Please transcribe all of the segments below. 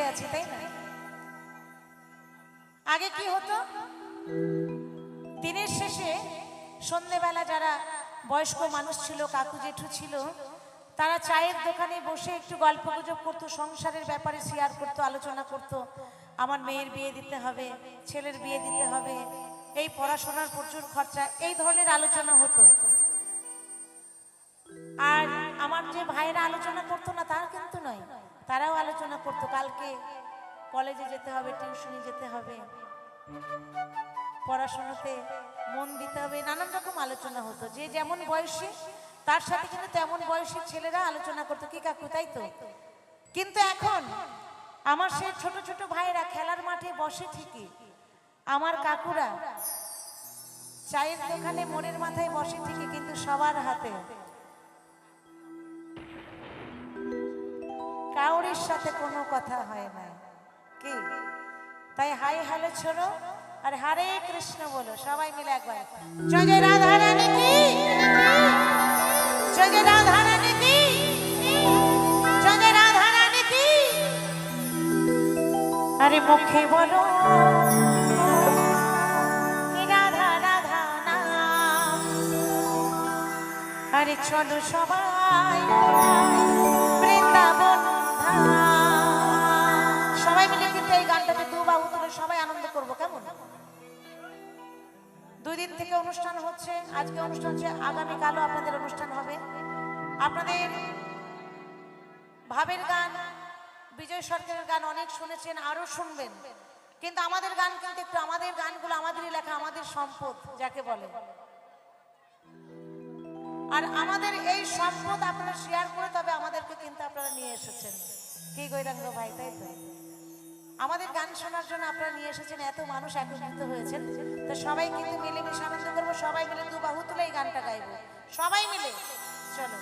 মেতে আছি, তাই না? আগে কি হতো? দিনের শেষে সন্ধেবেলা যারা বয়স্ক মানুষ ছিল, কাকু জেঠু ছিল, তারা চায়ের দোকানে বসে একটু গল্প গুজব করতো, সংসারের ব্যাপারে শেয়ার করতো, আলোচনা করতো। আমার মেয়ের বিয়ে দিতে হবে, ছেলের বিয়ে দিতে হবে, এই পড়াশোনার প্রচুর খরচা, এই ধরনের আলোচনা হতো। আর আমার যে ভাইয়েরা আলোচনা করতো না, তার কিন্তু নয়। তারাও আলোচনা করতো, কালকে কলেজে যেতে হবে, টিউশনি যেতে হবে। পড়াশোনাতে মন দিতে হবে, নানান রকম আলোচনা হতো। যে যেমন বয়সী, তার সাথে কিন্তু তেমন বয়সী ছেলেরা আলোচনা করতো, কি কাকু, তাই তো? কিন্তু এখন আমার সেই ছোট ছোট ভাইয়েরা খেলার মাঠে বসে ঠিকই। আমার কাকুরা চায়ের দোকানে মোড়ের মাথায় বসে ঠিকই, কিন্তু সবার হাতে কাউরির সাথে কোনো কথা হয় না কি? তাই হাই হ্যালো ছোড়ো আর হরে কৃষ্ণ বলো, সবাই মিলে একবার। জয় রাধা রানী কি? জয় রাধা রানী কি? জয় রাধা রানী কি? আরে মুখে বলো। আরে চলো সবাই। সবাই মিলে কিন্তু এই গানটাতে দু তুলে সবাই আনন্দ করব, কেমন? দুই দিন থেকে অনুষ্ঠান হচ্ছে, আজকে অনুষ্ঠান হচ্ছে, আগামীকালও আপনাদের অনুষ্ঠান হবে। আপনাদের ভাবের গান, বিজয় সরকারের গান অনেক শুনেছেন আরও শুনবেন। কিন্তু আমাদের গান কিন্তু একটু আমাদের গানগুলো, আমাদেরই লেখা, আমাদের সম্পদ, যাকে বলে। আর আমাদের এই সম্পদ আপনারা শেয়ার করে তবে আমাদেরকে কিন্তু আপনারা নিয়ে এসেছেন। কি গৈরাঙ্গ ভাই, তাই তো? আমাদের গান শোনার জন্য আপনারা নিয়ে এসেছেন, এত মানুষ একত্রিত হয়েছেন। তো সবাই কিন্তু মিলেমিশে আনন্দ করব, সবাই মিলে দু বাহু তুলে এই গানটা গাইবো। সবাই মিলে? চলো।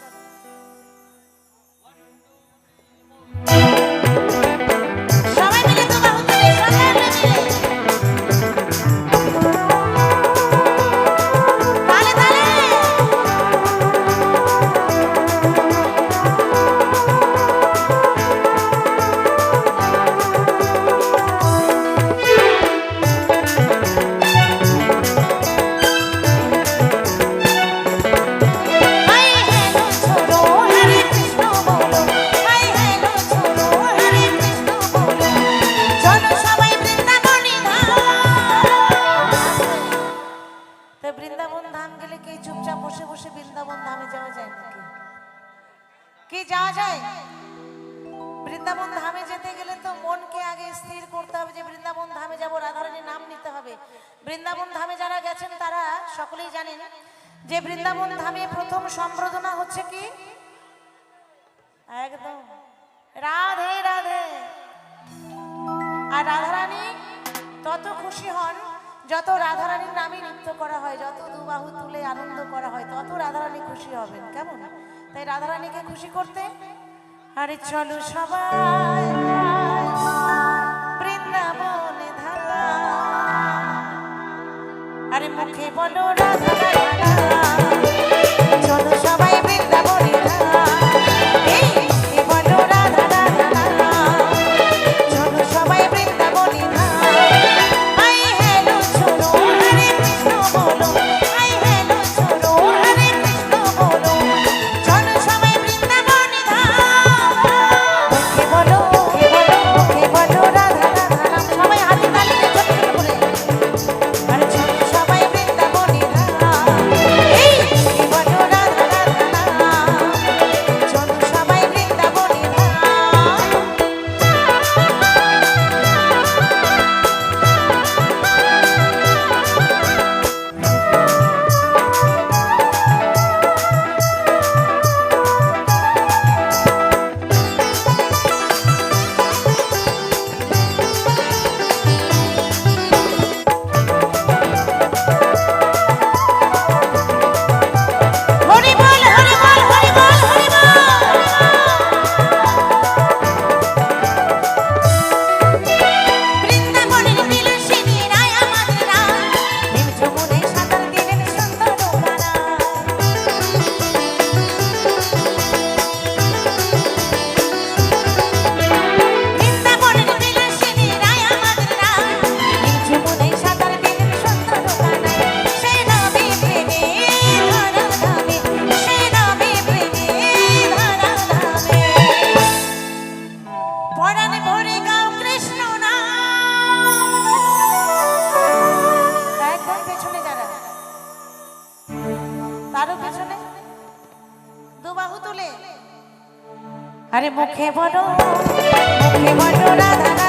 বৃন্দাবন ধাম গেলে কি চুপচাপ বসে বসে বৃন্দাবন ধামে যাওয়া যায় নাকি? কি যাওয়া যায়? বৃন্দাবন ধামে যেতে গেলে তো মনকে আগে স্থির করতে হবে যে বৃন্দাবন ধামে যাব, রাধারানীর নাম নিতে হবে। বৃন্দাবন ধামে যারা গেছেন তারা সকলেই জানেন যে বৃন্দাবন ধামে প্রথম সম্বোধনা হচ্ছে কি? একদম। রাধে রাধে। আর রাধারানী তত খুশি হন যত রাধারানীর নামে নৃত্য করা হয়, যত দুবাহু তুলে আনন্দ করা হয়, তত রাধারানী খুশি হবেন, কেমন? তাই রাধারানীকে খুশি করতে? আরে চলো সবাই আরে মুখে বলো রাধা রাধা। তুলে। আরে মুখে বড় মুখে বড় রাধা।